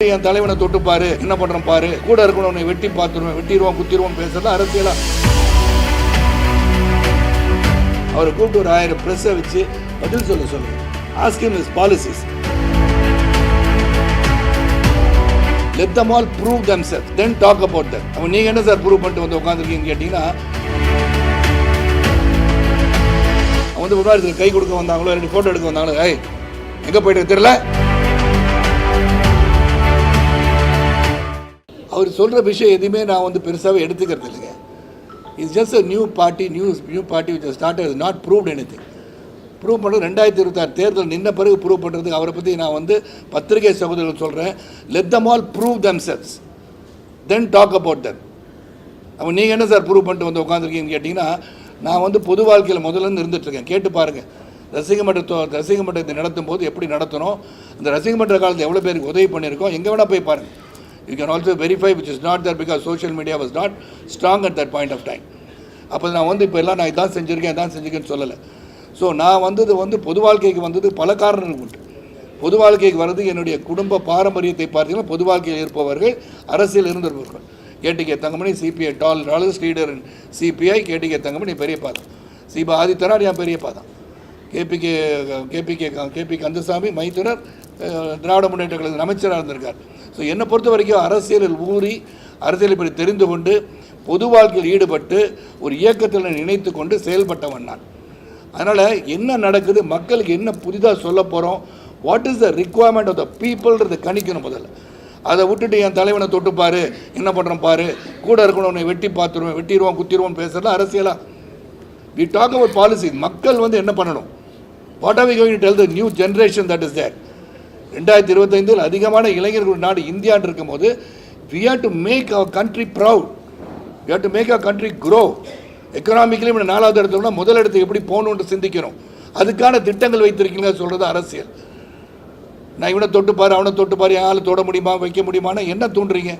என் தலைவனை தொட்டு பாரு என்ன பண்றோம் பாரு கூட இருக்கணும் வெட்டி பார்த்துருவேன் வெட்டிடுவோம் குத்திடுவோம் பேசுறது அரசியலா. அவரை கூப்பிட்டு ஒரு ஆயிரம் ப்ரெஸ்ஸை வச்சு பதில் சொல்ல சொல்லுங்க ask him is policies let them all prove themselves then talk about that அவன் நீங்கள் என்ன சார் ப்ரூவ் பண்ணிட்டு வந்து உட்காந்துருக்கீங்கன்னு கேட்டிங்கன்னா அவன் வந்து விவாதத்துக்கு கை கொடுக்க வந்தாங்களோ ரெண்டு ஃபோட்டோ எடுக்க வந்தாங்களோ ஏய் எங்கே போயிட்டு தெரியல? அவர் சொல்கிற விஷயம் எதுவுமே நான் வந்து பெருசாகவே எடுத்துக்கிறது இல்லைங்க. It's just a new party new new party which start is not proved anything prove பண்ணுறது ரெண்டாயிரத்தி இருபத்தாறு தேர்தல் நின்ன பிறகு ப்ரூவ் பண்ணுறதுக்கு அவரை பற்றி நான் வந்து பத்திரிகை சகோதரர்கள் சொல்கிறேன் let them all prove themselves then talk about them அப்போ நீங்கள் என்ன சார் ப்ரூவ் பண்ணிட்டு வந்து உட்காந்துருக்கீங்கன்னு கேட்டிங்கன்னா நான் வந்து பொது வாழ்க்கையில் முதல்ல இருந்து இருந்துகிட்ருக்கேன் கேட்டு பாருங்கள் ரசிக மன்றத்தோ ரசிக மன்றத்தை நடத்தும் போது எப்படி நடத்தணும்? அந்த ரசிக மன்ற காலத்தில் எவ்வளோ பேருக்கு உதவி பண்ணியிருக்கோம்? எங்கே வேணால் போய் பாருங்கள் you can also verify which is not that because social media was not strong at that point of time அப்போ நான் வந்து இப்போ எல்லாம் நான் இதான் செஞ்சுருக்கேன் இதான் செஞ்சுருக்கேன்னு சொல்லலை. ஸோ நான் வந்தது வந்து பொது வாழ்க்கைக்கு வந்தது பல காரணங்கள் உண்டு. பொது வாழ்க்கைக்கு வர்றது என்னுடைய குடும்ப பாரம்பரியத்தை பார்த்தீங்கன்னா பொது வாழ்க்கையில் இருப்பவர்கள் அரசியல் இருந்திருப்பவர்கள் KTK Thangamani CPI tall dollars leader CPI KTK Thangamani பெரியப்பா தான் சிபா ஆதித்தனார் என் பெரியப்பா தான் கேபிகே கேபிகே கேபி கந்தசாமி மைத்துனர் திராவிட முன்னேற்ற கழகத்தின் அமைச்சராக இருந்திருக்கார். ஸோ என்னை பொறுத்த வரைக்கும் அரசியலில் ஊறி அரசியலை பற்றி தெரிந்து கொண்டு பொது வாழ்க்கையில் ஈடுபட்டு ஒரு இயக்கத்தில் நினைத்து கொண்டு செயல்பட்டவன் நான். அதனால் என்ன நடக்குது மக்களுக்கு என்ன புதிதாக சொல்ல போகிறோம் what is the requirement of the பீப்புள்ன்றதை கணிக்கணும் முதல்ல. அதை விட்டுட்டு என் தலைவனை தொட்டு என்ன பண்ணுறோம் பாரு கூட இருக்கணும் வெட்டி பார்த்துருவேன் வெட்டிடுவோம் குத்திடுவோம் பேசுறது அரசியலாக வி டாக் அவர் பாலிசி மக்கள் வந்து என்ன பண்ணணும்? What are we going tell the new generation that is there ரெண்டாயிரத்தி இருபத்தைந்தில் அதிகமான இளைஞர்கள் நாடு இந்தியான் இருக்கும் போது we have to make our country proud we have to make our country grow economically நாலாவது இடத்துல முதல் இடத்துக்கு எப்படி போகணுன்ட்டு சிந்திக்கிறோம். அதுக்கான திட்டங்கள் வைத்திருக்கீங்க சொல்கிறது அரசியல். நான் இவனை தொட்டு பாரு அவனை தொட்டுப்பார் பாரு ஆளை தொட முடியுமா வைக்க முடியுமான்னு என்ன தூண்டுறீங்க?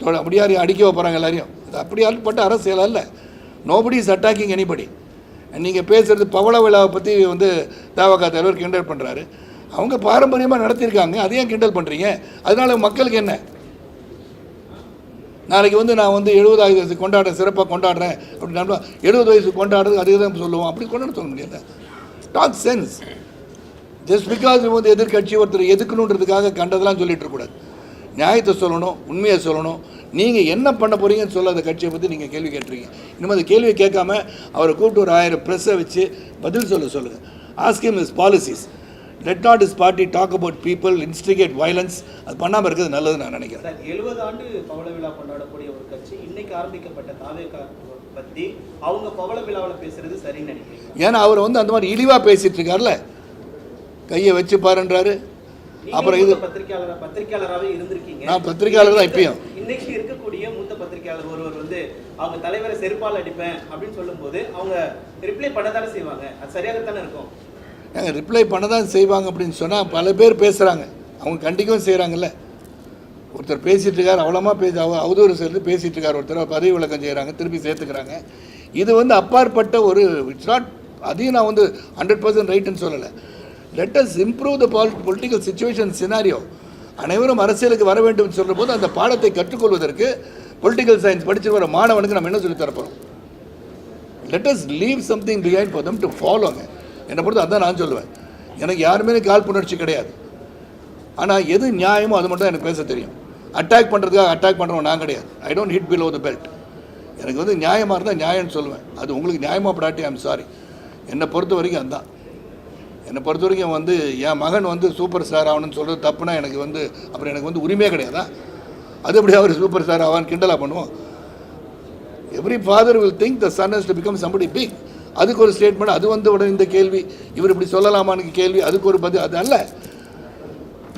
தொட அப்படியா அடிக்க வைப்பாங்க எல்லாரையும். அது அப்படி பட்ட அரசியல் அல்ல. நோபடி இஸ் அட்டாக்கிங் எனிபடி நீங்கள் பேசுகிறது பவள விழாவை பற்றி வந்து தாவகா தலைவர் கிண்டல் பண்ணுறாரு அவங்க பாரம்பரியமாக நடத்தியிருக்காங்க அதையும் கிண்டல் பண்ணுறீங்க அதனால் மக்களுக்கு என்ன? நாளைக்கு வந்து நான் வந்து எழுபதாவது வயசு கொண்டாடுறேன் சிறப்பாக கொண்டாடுறேன் அப்படின்னா எழுபது வயசு கொண்டாடுறது அதே தான் சொல்லுவோம். அப்படி கொண்டாட சொல்ல முடியாது. டாக் சென்ஸ் ஜஸ்ட் பிகாஸ் வந்து எதிர்கட்சி ஒருத்தர் எதுக்கணுன்றதுக்காக கண்டதெல்லாம் சொல்லிட்டு இருக்கக்கூடாது நியாயத்தை சொல்லணும் உண்மையை சொல்லணும். நீங்கள் என்ன பண்ண போகிறீங்கன்னு சொல்ல அந்த கட்சியை பற்றி நீங்கள் கேள்வி கேட்டுருக்கீங்க. இனிமேல் அந்த கேள்வியை கேட்காம அவரை கூப்பிட்டு ஒரு ஆயிரம் ப்ரெஸ்ஸை வச்சு பதில் சொல்ல சொல்லுங்கள் ask him is policies let not is party talk about people instigate violence அது பண்ணாமல் இருக்கிறது நல்லது நான் நினைக்கிறேன். எழுபது ஆண்டு பவள விழா கொண்டாடக்கூடிய ஒரு கட்சி இன்னைக்கு ஆரம்பிக்கப்பட்ட தாவேகா பத்தி அவங்க பவள விழாவில் பேசுறது சரின்னு நினைக்கிறீங்க ஏன்னா அவர் வந்து அந்த மாதிரி இழிவாக பேசிட்டு இருக்கார்ல கையை வச்சு பாருன்றாரு. அப்புறம் இது பத்திரிகையாளர் பத்திரிகையாளராகவே இருந்திருக்கீங்க. நான் பத்திரிக்கையாளர் தான் இப்பயும். இன்னைக்கு இருக்கக்கூடிய மூத்த பத்திரிகையாளர் ஒருவர் வந்து அவங்க தலைவரை செருப்பால் அடிப்பேன் அப்படின்னு சொல்லும்போது அவங்க ரிப்ளை பண்ணதானே செய்வாங்க. அது சரியாகத்தானே இருக்கும். ஏங்க ரிப்ளை பண்ண தான் செய்வாங்க அப்படின்னு சொன்னால் பல பேர் பேசுகிறாங்க அவங்க கண்டிக்கவும் செய்கிறாங்கல்ல ஒருத்தர் பேசிகிட்டு இருக்கார் அவ்வளோமா பேசி அவ அவதூறு சேர்ந்து பேசிகிட்டு இருக்கார் ஒருத்தர் பதவி விளக்கம் செய்கிறாங்க திருப்பி சேர்த்துக்கிறாங்க. இது வந்து அப்பாற்பட்ட ஒரு இட்ஸ் நாட் அதையும் நான் வந்து ஹண்ட்ரட் பர்சன்ட் ரைட்டுன்னு சொல்லலை. Let us improve the ball political situation scenario அனைவரும் அரசியலுக்கு வர வேண்டும் சொல்கிற போது அந்த பாடத்தை கற்றுக்கொள்வதற்கு பொலிட்டிக்கல் சயின்ஸ் படிச்சு வர மாணவனுக்கு நம்ம என்ன சொல்லி தரப்போகிறோம் let us leave something behind for them to ஃபாலோங்க என்னை பொறுத்து அதான் நான் சொல்லுவேன். எனக்கு யாருமே காழ்ப்புணர்ச்சி கிடையாது. ஆனால் எது நியாயமோ அது மட்டும் தான் எனக்கு பேச தெரியும். அட்டாக் பண்ணுறதுக்காக அட்டாக் பண்ணுறவன் நான் கிடையாது. I don't hit below the belt எனக்கு வந்து நியாயமாக இருந்தால் நியாயம்னு சொல்லுவேன். அது உங்களுக்கு நியாயமாக படாட்டி ஐம் சாரி என்னை பொறுத்த வரைக்கும் அதுதான் என்னை பொறுத்த வரைக்கும் வந்து என் மகன் வந்து சூப்பர் ஸ்டார் ஆகணும்னு சொல்கிறது தப்புனா எனக்கு வந்து அப்புறம் எனக்கு வந்து உரிமையே கிடையாதா? அது எப்படி அவர் சூப்பர் ஸ்டார் ஆவான்னு கிண்டலாக பண்ணுவோம்? Every father will think the son has to become somebody big அதுக்கு ஒரு ஸ்டேட்மெண்ட் அது வந்த உடனே இந்த கேள்வி இவர் இப்படி சொல்லலாமான்னு கேள்வி அதுக்கு ஒரு பதில் அது அல்ல.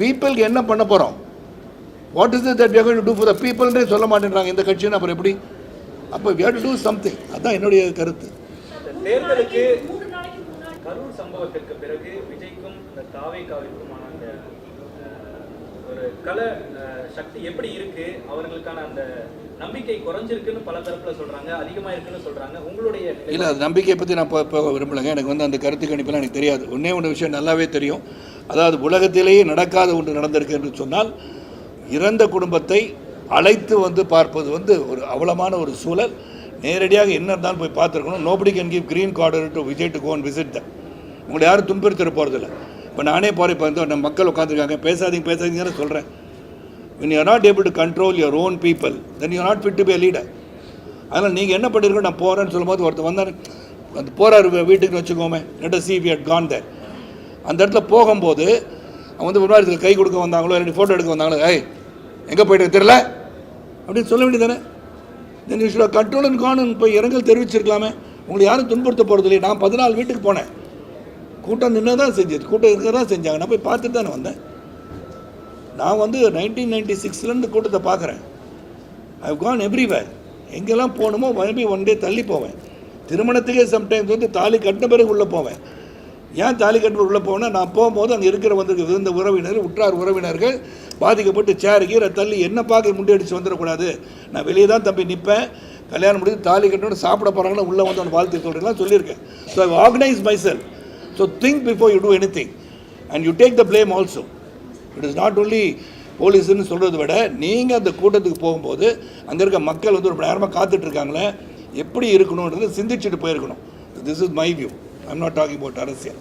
பீப்புளுக்கு என்ன பண்ண போகிறோம் what is that we to do for the பீப்புள்ன்றே சொல்ல மாட்டேன்றாங்க. இந்த கட்சின்னு அப்புறம் எப்படி? அப்போ வி டு டூ சம்திங் அதுதான் என்னுடைய கருத்து. தேர்தலுக்கு கரூர் சம்பவத்திற்கு பிறகு விஜய்க்கும் இந்த தாவேகாவிற்குமான அந்த ஒரு கலை சக்தி எப்படி இருக்கு? அவர்களுக்கான அந்த நம்பிக்கை குறைஞ்சிருக்குன்னு பல தரப்புல சொல்றாங்க அதிகமா இருக்குன்னு சொல்றாங்க. உங்களுடைய இல்ல இல்லை அது நம்பிக்கையை பற்றி நான் இப்போ விரும்பலைங்க. எனக்கு வந்து அந்த கருத்து கணிப்பெல்லாம் எனக்கு தெரியாது. ஒன்றே ஒன்று விஷயம் நல்லாவே தெரியும். அதாவது உலகத்திலேயே நடக்காத ஒன்று நடந்திருக்கு என்று சொன்னால் இறந்த குடும்பத்தை அழைத்து வந்து பார்ப்பது வந்து ஒரு அவலமான ஒரு சூழல். நேரடியாக என்ன இருந்தாலும் போய் பார்த்துருக்கணும். Nobody can give green card to Vijay to gone visit the உங்களை யாரும் துன்புறுத்திட போகிறதில்ல இப்போ நானே போகிறேன் இப்போ வந்து நம்ம மக்கள் உட்காந்துருக்காங்க பேசாதீங்க பேசாதீங்கன்னு சொல்கிறேன் in you are not able to control your own people then you not fit to be be அதனால் நீங்கள் என்ன பண்ணிருக்கோம் நான் போகிறேன்னு சொல்லும்போது ஒருத்தர் வந்தார். அந்த போகிறார் வீட்டுக்கு வச்சுக்கோமே. Let see we at gone there அந்த இடத்துல போகும்போது அவங்க வந்து முன்னாடி கை கொடுக்க வந்தாங்களோ இல்லை ஃபோட்டோ எடுக்க வந்தாங்களோ ஏய் எங்கே போயிட்டு தெரியல? அப்படின்னு சொல்ல வேண்டியதானே then. You should control and gone போய் இரங்கல் தெரிவிச்சிருக்கலாமே. உங்களை யாரும் துன்புறுத்த போகிறது இல்லையே நான் பதினாலு வீட்டுக்கு போனேன். கூட்டம் நின்று தான் செஞ்சது. கூட்டம் இருக்க தான் செஞ்சாங்க. நான் போய் பார்த்துட்டு தானே வந்தேன். நான் வந்து நைன்டீன் நைன்டி சிக்ஸ்லேருந்து கூட்டத்தை பார்க்குறேன். ஐ கான் எவ்ரிவேர் எங்கெல்லாம் போகணுமோ மறுபடி ஒன் டே தள்ளி போவேன். திருமணத்துக்கே சம்டைம்ஸ் வந்து தாலி கட்டின பிறகு உள்ளே போவேன். ஏன் தாலி கட்டின உள்ளே போவேன்னா நான் போகும்போது அங்கே இருக்கிற வந்து விருந்த உறவினர் உற்றார் உறவினர்கள் பாதிக்கப்பட்டு சேர் கீரை தள்ளி என்ன பார்க்க முண்டியடிச்சு வந்துடக்கூடாது. நான் வெளியே தான் தம்பி நிற்பேன் கல்யாணம் முடிஞ்சு தாலி கட்டணும் சாப்பிட போகிறாங்கன்னு உள்ளே வந்து அவன் வாழ்த்து சொல்கிறேன்லாம் சொல்லியிருக்கேன். So I organise myself so think before you do anything and you take the blame also it is not only போலீஸ்னு சொல்கிறத விட நீங்கள் அந்த கூட்டத்துக்கு போகும்போது அங்கே இருக்க மக்கள் வந்து ஒரு நேரமாக காத்துட்டு இருக்காங்களே எப்படி இருக்கணுன்றது சிந்திச்சுட்டு போயிருக்கணும். This is my view I'm not talking about அரசியல்.